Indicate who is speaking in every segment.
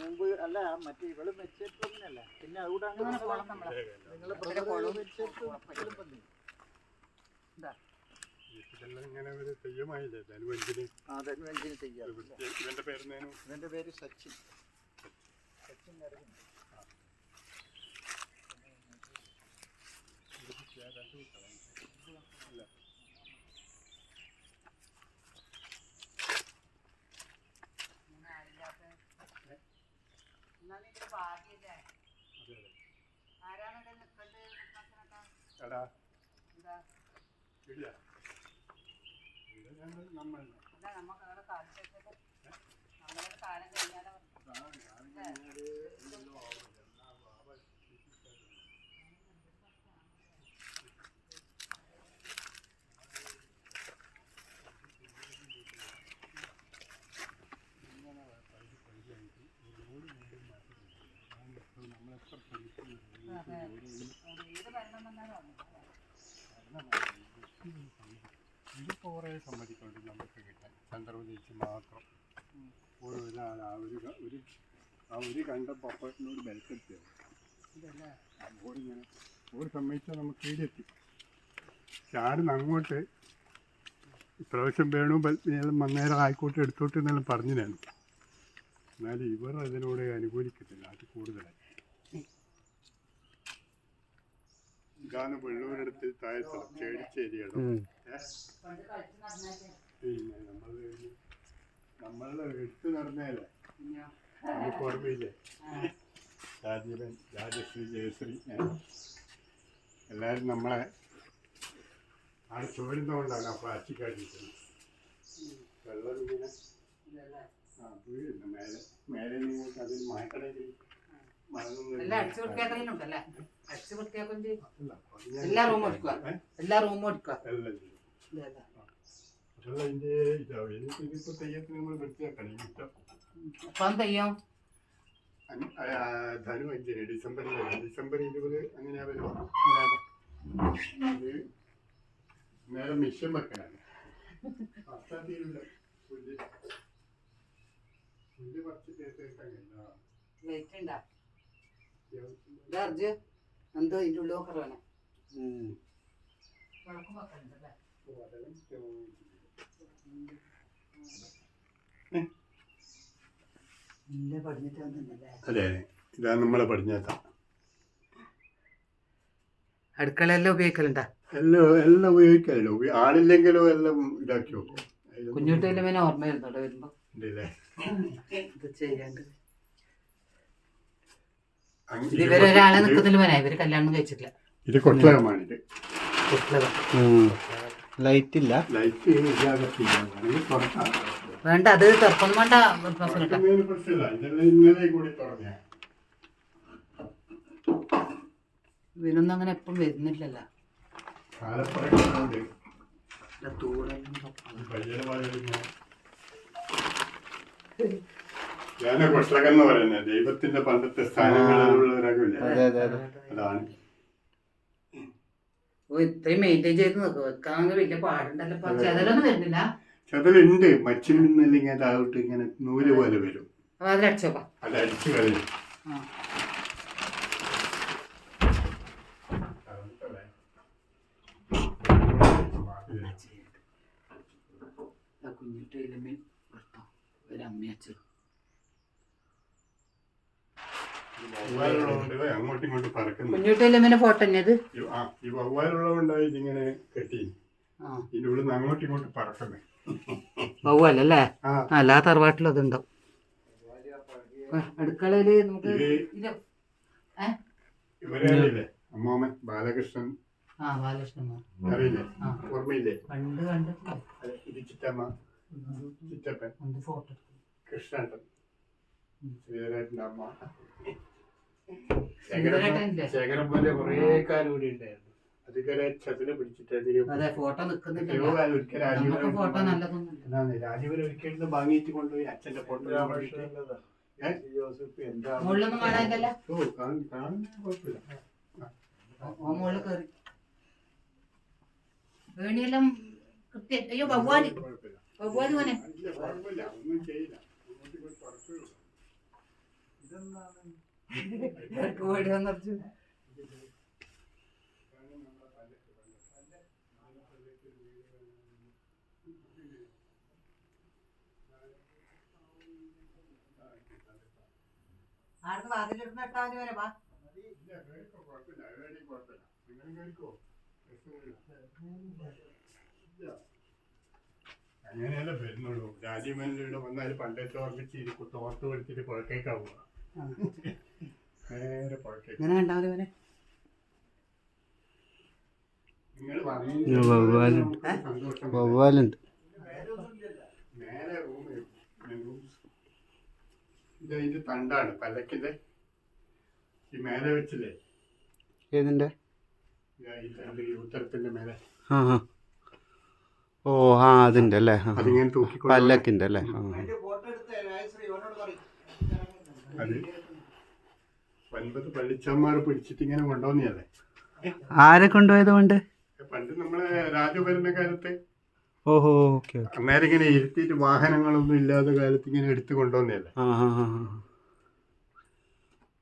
Speaker 1: മുമ്പ് അല്ല മറ്റേ ഇവൾ മെച്ചേറ്റല്ല പിന്നെ അതുകൂടെ അങ്ങനെ നിങ്ങൾ ബ്രദർ
Speaker 2: ഇങ്ങനെ ഒരു തെയ്യമായില്ലേ? ധനുവഞ്ചിന്
Speaker 1: അതെന്നെ ചെയ്യാം
Speaker 2: ഇവന്റെ
Speaker 1: പേര് സച്ചിൻ. സച്ചിൻ നരകൻ.
Speaker 2: എടാ. ഇല്ല. ഇവിടെ ഞങ്ങൾ നമ്മൾ ഇത് ചന്ദ്രപ്രദേശ് മാത്രം ഒരു ഇതാണ് ആ ഒരു ഒരു ആ ഒരു കണ്ട അപ്പോഴത്തിനോട് ബലപ്പെടുത്തിയത് ഓടിങ്ങനെ ഓടി സമ്മതിച്ചാൽ നമുക്ക് കീഴെത്തി ചാടുന്ന അങ്ങോട്ട് ഇപ്രാവശ്യം വേണു ബലം വന്നേരം ആയിക്കോട്ടെ എടുത്തോട്ട് എന്നെല്ലാം ഞാൻ എന്നാലും ഇവർ അതിനോട് അനുകൂലിക്കത്തില്ല. അത് കൂടുതലായി. ഇതാണ് വെള്ളൂരെടുത്ത് താഴെ ചേടിച്ചേരിയാണ് പിന്നെ നമ്മൾ നമ്മളുടെ എടുത്ത് നടന്നതല്ലേ നമുക്ക് ഓർമ്മയില്ലേ? രാജീവൻ രാജശ്രീ ജയശ്രീ? എല്ലാവരും നമ്മളെ ആടെ ചോരുന്നതുകൊണ്ടാണ് ആ പ്ലാസ്റ്റിക് അടിക്കുന്നത് വെള്ളം ഇങ്ങനെ ആ വീഴുന്നു മേലെ മേലെ നിങ്ങൾക്ക് അതിന് മാറ്റണമെങ്കിൽ
Speaker 3: എല്ലാ റൂമും എടുക്കുക എല്ലാ റൂമും എടുക്കുക
Speaker 2: എല്ലാം ചെയ്യും. അതല്ല ഇതിന്റെ ഇതാവും എനിക്ക് ഇതിപ്പോ തെയ്യത്തിന് നമ്മൾ വൃത്തിയാക്കണം. ഇഷ്ടം
Speaker 3: അപ്പം തെയ്യം?
Speaker 2: ധനു അഞ്ചിന് ഡിസംബറിൽ ഡിസംബർ ഇരുപത് അങ്ങനെ വരും. ഇത് നേരെ മിഷൻ വെക്കലാണ്. അത്ര തീരില്ല പുല്ല്. പുല്ല് അത്യാവശ്യം
Speaker 3: ഇതർജ് എന്തോ ഇതിന്റെ ഉള്ളിൽ കുറവാണ്
Speaker 2: അതെല്ലാം ഉം.
Speaker 3: ഇല്ല പഠിച്ചിട്ട് വന്നില്ലേ
Speaker 2: അതെ അതെ ഇതാ നമ്മളെ പടിഞ്ഞാത്ത.
Speaker 3: അടുക്കളയെല്ലാം ഉപയോഗിക്കലുണ്ടാ?
Speaker 2: എല്ലാം എല്ലാം ഉപയോഗിക്കാമല്ലോ ഉപ- ആളില്ലെങ്കിലും എല്ലാം ഇതാക്കി അതിലൊന്നും
Speaker 3: കുഞ്ഞുട്ടിയിലും പിന്നെ ഓർമ്മ വരുന്നുണ്ടോ വരുമ്പോ. ഇത് ചെയ്യാണ്ട്. ഇവരൊരാളെ നിൽക്കുന്നില്ല ഇവർ കല്യാണം കഴിച്ചിട്ടില്ല.
Speaker 2: ഇത് കൊട്ടകമാണിത്
Speaker 3: കുട്ടികൾ.
Speaker 4: ലൈറ്റ് ഇല്ല
Speaker 2: ലൈറ്റ് തുറക്കാം.
Speaker 3: വേണ്ട അത് തെറപ്പൊന്നും വേണ്ട. ഇവരൊന്നും അങ്ങനെ എപ്പം വരുന്നില്ലല്ലോ.
Speaker 2: ഞാൻ പറയുന്നത് ദൈവത്തിന്റെ പണ്ടത്തെ സ്ഥാനങ്ങളിലുള്ള അതാണ്.
Speaker 3: ഇത്രയും മെയിന്റെയിൻ ചെയ്ത് നിൽക്കുക വെക്കാൻ വലിയ പാടുണ്ടല്ലോ. ചെതലൊന്നും വരുന്നില്ല.
Speaker 2: ചെതലുണ്ട്. മച്ചിൽ നിന്നില്ലെങ്കിൽ അതാവട്ട് ഇങ്ങനെ നൂൽ പോലെ വരും.
Speaker 3: അപ്പൊ അതിലടിച്ചോപ്പാ
Speaker 2: അത് അടിച്ചു കളയും.
Speaker 3: കുഞ്ഞിട്ട് ഇലമേ ഒരു അമ്മയച്ചു
Speaker 2: വവ്വാലുള്ളതുകൊണ്ട് അങ്ങോട്ടും ഇങ്ങോട്ടും പറക്കുന്നു. ഈ- ആ ഈ ഇതിങ്ങനെ കെട്ടി.
Speaker 3: ആ.
Speaker 2: ഇതിന്റെ ഉള്ളിൽ നിന്ന് അങ്ങോട്ടും ഇങ്ങോട്ടും പറക്കുന്നത്
Speaker 3: ബഹുവല്ലേ
Speaker 2: ആ.
Speaker 3: എല്ലാ തറവാട്ടിലും അതുണ്ടാവും അടുക്കളയിൽ നമുക്ക്
Speaker 2: ഇത്
Speaker 3: ഇത്
Speaker 2: അമ്മോമൻ ബാലകൃഷ്ണൻ.
Speaker 3: ആ ബാലകൃഷ്ണൻ
Speaker 2: അറിയില്ലേ?
Speaker 3: ആ.
Speaker 2: ഓർമ്മയില്ലേ?
Speaker 3: പണ്ട് കണ്ടിട്ടില്ല
Speaker 2: അത് ഇത് ചിറ്റമ്മ. ചിറ്റപ്പൻ.
Speaker 3: ഫോട്ടോ
Speaker 2: കൃഷ്ണേട്ടൻ. ശ്രീധരേട്ടന്റെ അമ്മ? ശേഖരപ്പന്റെ കുറേ കാലം കൂടി ഉണ്ടായിരുന്നു. അതിങ്ങനെ ചതിൽ പിടിച്ചിട്ട്
Speaker 3: ഫോട്ടോ ഫോട്ടോ
Speaker 2: രാജീവൻ ഒരിക്കലും വാങ്ങിയിട്ട് കൊണ്ടുപോയി അച്ഛന്റെ ഫോട്ടോ
Speaker 3: മുകളിൽ കയറി വേണിയെല്ലാം കൃത്യം അയ്യോ
Speaker 2: വവ്വാൽ
Speaker 3: പോയത് മോനെ.
Speaker 1: ഇതെന്താണ്?
Speaker 3: ഇട്ടാൽ വരെ വാ.
Speaker 2: അങ്ങനെയല്ല വരുന്നുള്ളൂ. രാജീവനിലൂടെ വന്നാൽ പണ്ടത്തെ ഓർമ്മിച്ച് തോർത്ത് കൊടുത്തിട്ട് പുഴക്കേക്ക്
Speaker 3: ഇങ്ങനെ
Speaker 4: വവ്വാലുണ്ട്
Speaker 2: തണ്ടാണ് പല്ലക്കിന്റെ ഈ മേലെ വെച്ചില്ലേ? ഏതിന്റെ? ഉത്തരത്തിന്റെ മേലെ.
Speaker 4: ഓ ആ അതിന്റെ അല്ലേ? പല്ലക്കിന്റെ അല്ലേ? ആ ആ.
Speaker 1: അതിന്റെ ഫോട്ടോ എടുത്ത് രാജശ്രീ ഓനോട് പറയും
Speaker 2: അത് ഒൻപത് പള്ളിച്ചന്മാർ പിടിച്ചിട്ട് ഇങ്ങനെ കൊണ്ടുവന്നതല്ലേ?
Speaker 4: ആരെ കൊണ്ടുപോയത് കൊണ്ട്
Speaker 2: പണ്ട് നമ്മളെ രാജു വരുന്ന കാലത്ത്.
Speaker 4: ഓഹോ ഓക്കെ
Speaker 2: അന്നേരം ഇങ്ങനെ ഇരുത്തിയിട്ട് വാഹനങ്ങളൊന്നും ഇല്ലാത്ത കാലത്ത് ഇങ്ങനെ എടുത്തു കൊണ്ടുവന്നതല്ലേ.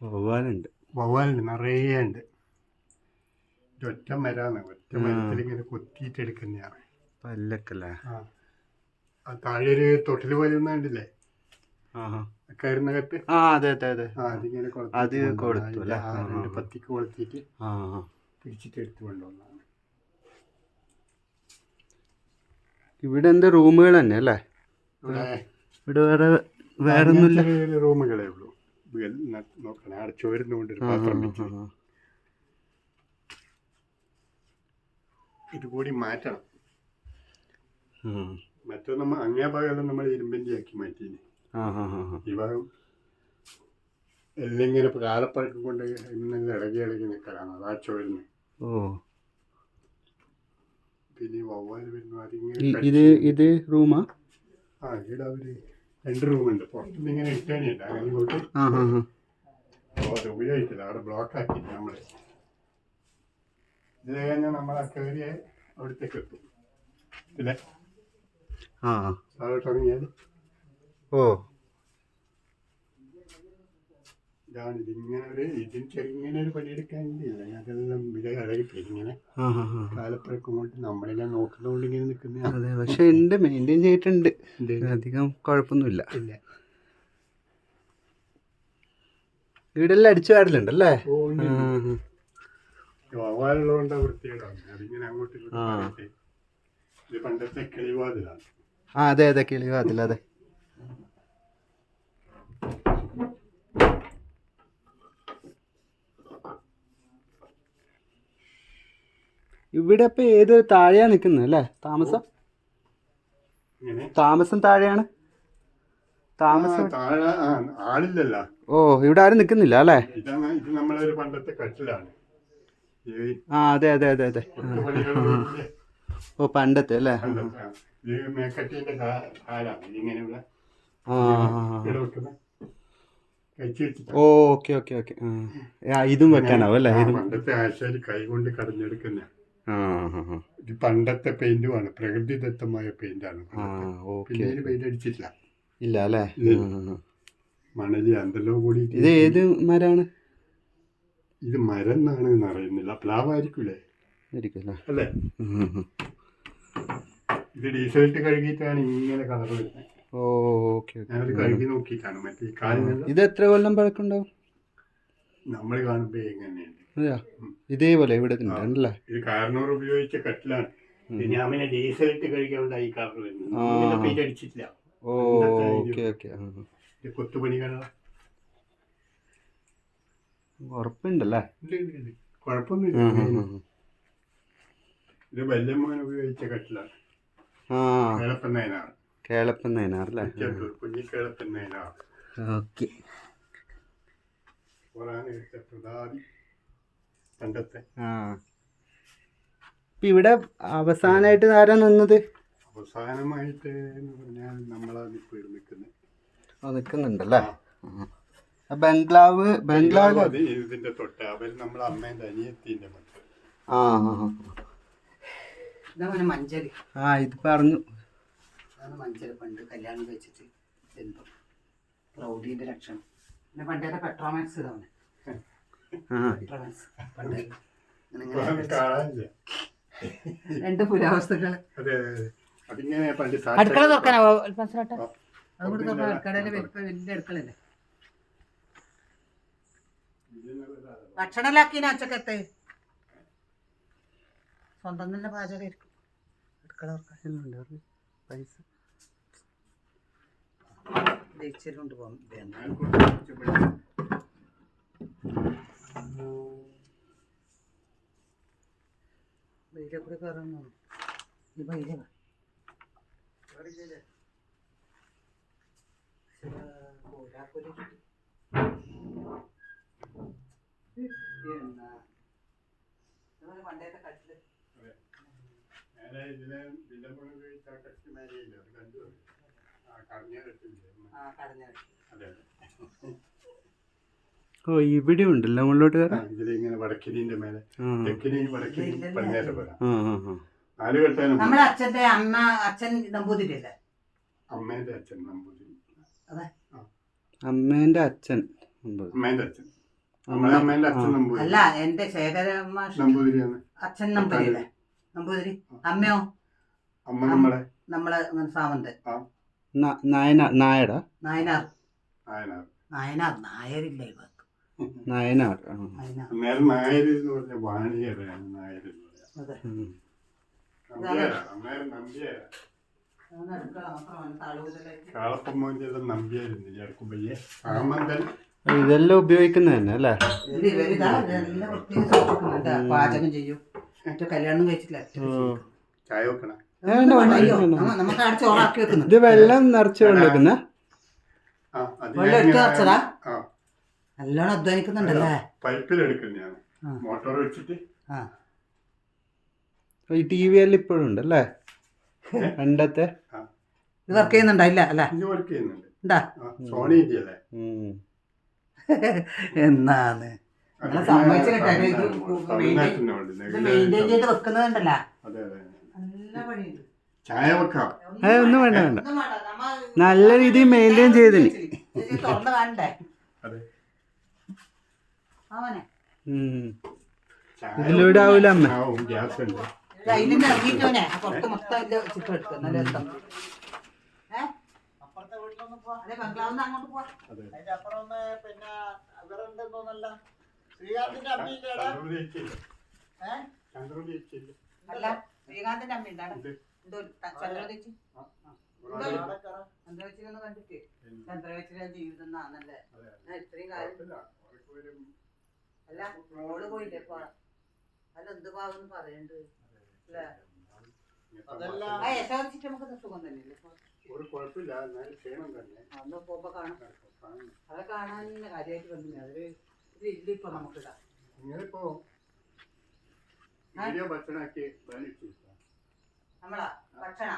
Speaker 4: വവ്വാലുണ്ട്.
Speaker 2: വവ്വാലുണ്ട് നിറയെ ഉണ്ട്. ഒറ്റ മരാണ് ഒറ്റ. മരത്തിൽ ഇങ്ങനെ കൊത്തിയിട്ട് എടുക്കുന്നതാണ്.
Speaker 4: പല്ലക്കല്ലേ
Speaker 2: ആ. ആ താഴെ ഒരു തൊട്ടിൽ പോലെ ഒന്നും ഉണ്ടല്ലേ
Speaker 4: ആ ആ അതെ കൊടുത്തു
Speaker 2: രണ്ട് പത്തിക്ക് കൊളുത്തിയിട്ട് പിടിച്ചിട്ട് എടുത്ത്
Speaker 4: ഇവിടെ എന്താ റൂമുകൾ തന്നെ അല്ലേ?
Speaker 2: ഇവിടെ
Speaker 4: വേറെ വേറെ ഒന്നുമില്ല
Speaker 2: റൂമുകളേ ഉള്ളൂ. വെൽ- ന- നോക്കണേ അവിടെ ചോരുന്നുകൊണ്ട് ഒരു
Speaker 4: ആ, ആ,
Speaker 2: പാത്രം
Speaker 4: ആ,
Speaker 2: വെച്ച്.
Speaker 4: ആ.
Speaker 2: ഇത് കൂടി മാറ്റണം. മറ്റേ നമ്മൾ അങ്ങേ ഭാഗം നമ്മൾ ഇരുമ്പിന്റെ ആക്കി മാറ്റി
Speaker 4: ആ
Speaker 2: എല്ലിങ്ങനെ എല്ലാം ഇങ്ങനെ കാലപ്പഴക്കം കൊണ്ട് ഇന്നെല്ലാം ഇളകി ഇളകി നിൽക്കലാണ് അതാ ചോരുന്നത്
Speaker 4: ഓ.
Speaker 2: പിന്നെ ഈ വവ്വാൽ വരുന്നു
Speaker 4: ഇത് ഇത് റൂമാ?
Speaker 2: ആ ഇവിടെ അവർ രണ്ട് റൂമുണ്ട്. പുറത്തുനിന്ന് ഇങ്ങനെ ഇട്ടേണില്ല അങ്ങനെ ഇങ്ങോട്ട് അത് ഉപയോഗിക്കില്ല. അവിടെ ബ്ലോക്ക് ആക്കി നമ്മൾ ഇത് കഴിഞ്ഞാൽ നമ്മൾ ആ കയറിയ അവിടത്തേക്ക് എത്തും. പിന്നെ ഇറങ്ങിയാൽ
Speaker 4: ഓ.
Speaker 2: ഇതാണ് ഇതിങ്ങനെ ഒരു ഇതിന് ചെറുങ്ങനെ ഒരു പണിയെടുക്കാനില്ല അതെല്ലാം ഇളകിപ്പോയി ഇങ്ങനെ കാലപ്പഴക്കം കൊണ്ട് നമ്മളെല്ലാം നോക്കുന്നതുകൊണ്ട് ഇങ്ങനെ നിൽക്കുന്ന
Speaker 4: അതെ പക്ഷെ ഉണ്ട് മെയിന്റെയിൻ ചെയ്തിട്ടുണ്ട്. അധികം കുഴപ്പമൊന്നുമില്ല.
Speaker 2: ഇല്ല.
Speaker 4: വീടെല്ലാം അടിച്ചു വാരലുണ്ട് അല്ലേ
Speaker 2: ഓ, ഉണ്ട്,
Speaker 4: ആ,
Speaker 2: ഉണ്ട്.
Speaker 4: ആ,
Speaker 2: വവ്വാലുള്ളതുകൊണ്ട് വൃത്തികേടാണ്. അതിങ്ങനെ അങ്ങോട്ട് ഇത് പണ്ടത്തെ കിളിവാതിലാണ്.
Speaker 4: ആ അതെ അതെ കിളി അതില്ല അതെ. ഇവിടെ ഇപ്പൊ ഏത് താഴെയാ നിക്കുന്നത് അല്ലേ? താമസം? താമസം താഴെയാണ്. താമസം
Speaker 2: താഴെ ആളില്ലല്ലോ.
Speaker 4: ഓ ഇവിടെ ആരും നിക്കുന്നില്ല അല്ലേ?
Speaker 2: ഇത് പണ്ടത്തെ കട്ടിലാണ്.
Speaker 4: ആ അതെ അതെ അതെ അതെ. ഓ പണ്ടത്തെ അല്ലേ? ഓ ഓക്കെ ഓക്കെ ഓക്കെ. ഇതും വെക്കാനാവും അല്ലേ?
Speaker 2: പണ്ടത്തെ ആശാരി കൈ കൊണ്ട് കടഞ്ഞെടുക്കുന്ന. ഇത് പണ്ടത്തെ പെയിന്റുമാണ്. പ്രകൃതിദത്തമായ പെയിന്റാണ്
Speaker 4: ആ ഓക്കെ.
Speaker 2: പിന്നെ ഇതിന് പെയിന്റ് അടിച്ചിട്ടില്ല.
Speaker 4: ഇല്ല അല്ലേ.
Speaker 2: മണലി എന്തെല്ലോ കൂടി
Speaker 4: ഇത് ഏത് മരാണ്?
Speaker 2: ഇത് മരം എന്നാണ് അറിയുന്നില്ല പ്ലാവായിരിക്കൂലേ?
Speaker 4: ആയിരിക്കൂലേ
Speaker 2: അല്ലേ. ഇത് ഡീസലിട്ട് കഴുകിയിട്ടാണ് ഇങ്ങനെ കളർ വരുന്നത്. ഞാനത് കഴുകി നോക്കിയിട്ടാണ്. മറ്റേ ഈ കാലിനെല്ലാം
Speaker 4: ഇത് എത്ര കൊല്ലം പഴക്കുണ്ടാവും
Speaker 2: നമ്മൾ കാണുമ്പോ എങ്ങനെയുണ്ട്
Speaker 4: അതെയാ? ഇതേപോലെ ഇവിടെ ഉണ്ടല്ലേ
Speaker 2: ഇത് കാരണവർ ഉപയോഗിച്ച കട്ടിലാണ്. പിന്നെ അവനെ ഡീസലിട്ട് കഴുകിയോണ്ടായി ഈ കളർ വരുന്നത് പെയിന്റ് അടിച്ചിട്ടില്ല.
Speaker 4: ഓ. Okay okay.
Speaker 2: ഇത് കൊത്തുപണികളാണ്
Speaker 4: ഉറപ്പുണ്ടല്ലേ?
Speaker 2: കുഴപ്പമൊന്നുമില്ല. ഇത് വല്യമ്മോൻ ഉപയോഗിച്ച കട്ടിലാണ്.
Speaker 4: ആ.
Speaker 2: കേളപ്പൻ നയനാർ
Speaker 4: കേളപ്പൻ നയനാറല്ലേ
Speaker 2: ഉച്ചയ്ക്ക് കുഞ്ഞിക്കേളപ്പൻ നയനാർ
Speaker 4: ഓക്കെ.
Speaker 2: പ്രതാപി. പണ്ടത്തെ.
Speaker 4: ആ. ഇവിടെ അവസാനമായിട്ട് ആരാ നിന്നത്?
Speaker 2: അവസാനമായിട്ട് എന്ന് പറഞ്ഞാൽ നമ്മളാണ് ഇപ്പോൾ ഇവിടെ നിൽക്കുന്നത്.
Speaker 4: ആ നിക്കുന്നുണ്ടല്ലേ? ആ, ബംഗ്ലാവ് ബംഗ്ലാവ്
Speaker 2: അത് ഇതിന്റെ തൊട്ട്. അവർ നമ്മളെ അമ്മേന്റെ അനിയത്തിന്റെ മക്കൾ
Speaker 4: ആ ആ,
Speaker 3: മഞ്ചൽ
Speaker 4: ആ ഇത് പറഞ്ഞു.
Speaker 3: മഞ്ചൽ പണ്ട് കല്യാണം കഴിച്ചിട്ട് എന്തോ. പ്രൗഢിന്റെ ലക്ഷണം. പിന്നെ പണ്ടത്തെ പെട്രോമാക്സ് ഇതാണ്. രണ്ട് പുരാവസ്തുക്കൾ
Speaker 2: അതെ അതെ അതെ. അതിങ്ങനെ പണ്ട്
Speaker 3: അടുക്കള തുറക്കാനാവോ. അതുകൊണ്ട് തുറക്കാൻ അടുക്കളയിലെ വലിപ്പം വലിയ അടുക്കളല്ലേ ഭക്ഷണമില്ലാക്കിന അച്ചക്കത്തെ. സ്വന്തം തന്നെ പാചകമായിരിക്കും. അടുക്കള.
Speaker 4: പൈസ.
Speaker 3: പോകാൻ
Speaker 2: ഞാൻ
Speaker 3: വെയിലെ കൂടെ കയറുന്നു ഈ വെയിലെ പണ്ടത്തെ
Speaker 2: കട്ടിൽ. വില്ലമ്പുഴ ചാക്കച്ച് മേലെയില്ല അത് കണ്ടു. ആ
Speaker 3: ആ കടഞ്ഞ
Speaker 2: അതെ അതെ.
Speaker 4: ഓ ഇവിടെ ഉണ്ടല്ലോ മുകളിലോട്ട്
Speaker 2: മേലെ തെക്കിനി പടിഞ്ഞാറ് പോരാ. നാല് കെട്ടാനും
Speaker 3: നമ്മുടെ അച്ഛന്റെ അമ്മ അച്ഛൻ നമ്പൂതിരി അല്ലേ
Speaker 2: അമ്മേന്റെ അച്ഛൻ നമ്പൂതിരി.
Speaker 3: അതെ.
Speaker 4: അമ്മേന്റെ അച്ഛൻ
Speaker 2: അമ്മേന്റെ അച്ഛൻ. നമ്മളെ അമ്മേന്റെ അച്ഛൻ നമ്പൂതിരി.
Speaker 3: അല്ല എന്റെ ശേഖര
Speaker 2: നമ്പൂതിരിയാണ്.
Speaker 3: അച്ഛൻ നമ്പൂതിരി അല്ലേ? നമ്പൂതിരി? അമ്മയോ?
Speaker 2: അമ്മ നമ്മളെ.
Speaker 3: നമ്മളെ സാമന്ത്
Speaker 4: നായനാർ നായന നായടാ?
Speaker 3: നായനാർ.
Speaker 2: നായനാർ.
Speaker 3: നായനാർ നായരില്ല ഇവർക്ക്
Speaker 4: നായനാർ.
Speaker 2: അന്നേരം എന്ന് പറഞ്ഞ വാണിയറാണ്
Speaker 3: അതെ.
Speaker 2: അന്നേരം നമ്പ്യാരാ?
Speaker 4: ഇതെല്ലാം ഉപയോഗിക്കുന്നത് തന്നെ അല്ലേ?
Speaker 3: ഇത് പാചകം ചെയ്യും. കല്യാണം കഴിച്ചിട്ടില്ല
Speaker 4: വെള്ളം നിറച്ച്
Speaker 2: കൊണ്ടിരിക്കുന്ന
Speaker 3: വെള്ളം എടുത്ത്?
Speaker 2: ആ
Speaker 3: നല്ലോണം അധ്വാനിക്കുന്നുണ്ടല്ലേ?
Speaker 2: പൈപ്പിലെടുക്കുന്നതാണ്.
Speaker 3: ഞാൻ
Speaker 2: മോട്ടോർ വെച്ചിട്ട്.
Speaker 3: ആ.
Speaker 4: ഈ ടി വി എല്ലാം ഇപ്പോഴും ഉണ്ടല്ലേ പണ്ടത്തെ?
Speaker 3: ഇത് വർക്ക് അല്ലേ?
Speaker 2: ഇത് വർക്ക് ചെയ്യുന്നുണ്ട്
Speaker 3: ഉണ്ടാ.
Speaker 2: സോണി
Speaker 4: ഏ, ഒന്നും വേണ്ട വേണ്ട. നല്ല രീതിയിൽ മെയിന്റെയിൻ ചെയ്തിന്.
Speaker 3: തുറന്ന് കാണണ്ടേ?
Speaker 4: ഇതിലൂടെ ആവൂല അമ്മ.
Speaker 3: പുറത്ത് മൊത്തം അതിന്റെ ചിത്രം നല്ല രസം. അതെ ബംഗ്ലാവിന്ന് അങ്ങോട്ട് പോവാ.
Speaker 2: അതെ.
Speaker 1: അതിന്റെ അപ്പുറം ഒന്ന് പിന്നെ തോന്നല്ല ശ്രീകാന്തിന്റെ അമ്മയില്ലേ
Speaker 3: അല്ല ശ്രീകാന്തിന്റെ അമ്മ ഉണ്ടാണ്
Speaker 2: ഇത്
Speaker 3: എന്തോ ചന്ദ്രവച്ചി
Speaker 2: ആ, ആ.
Speaker 3: കണ്ടിട്ട്. ജീവിതം എന്നാണല്ലേ ഇത്രയും
Speaker 2: ഒരു
Speaker 3: അല്ല മോൾ പോയില്ലേ? ഇപ്പൊ അല്ല എന്ത് പാവെന്ന് പറയണ്ട്. അല്ലേ?
Speaker 2: ഇങ്ങനത്തെ
Speaker 1: അതല്ല.
Speaker 3: ആ യശോദിച്ചിട്ട് നമുക്ക് സുഖം തന്നെയല്ലേ? ഇപ്പൊ
Speaker 2: ഒരു കുഴപ്പമില്ല എന്നാലും ക്ഷീണം തന്നെ.
Speaker 3: അന്ന് പോകുമ്പോ കാണാം.
Speaker 2: കാണുന്നു.
Speaker 3: അത് കാണാൻ കാര്യമായിട്ട് വന്നില്ല? അതൊരു ഇല്ല ഇപ്പൊ നമുക്കിടാം.
Speaker 2: നിങ്ങളിപ്പോ വീഡിയോ ഭക്ഷണമാക്കി
Speaker 3: നമ്മളാ? ഭക്ഷണ.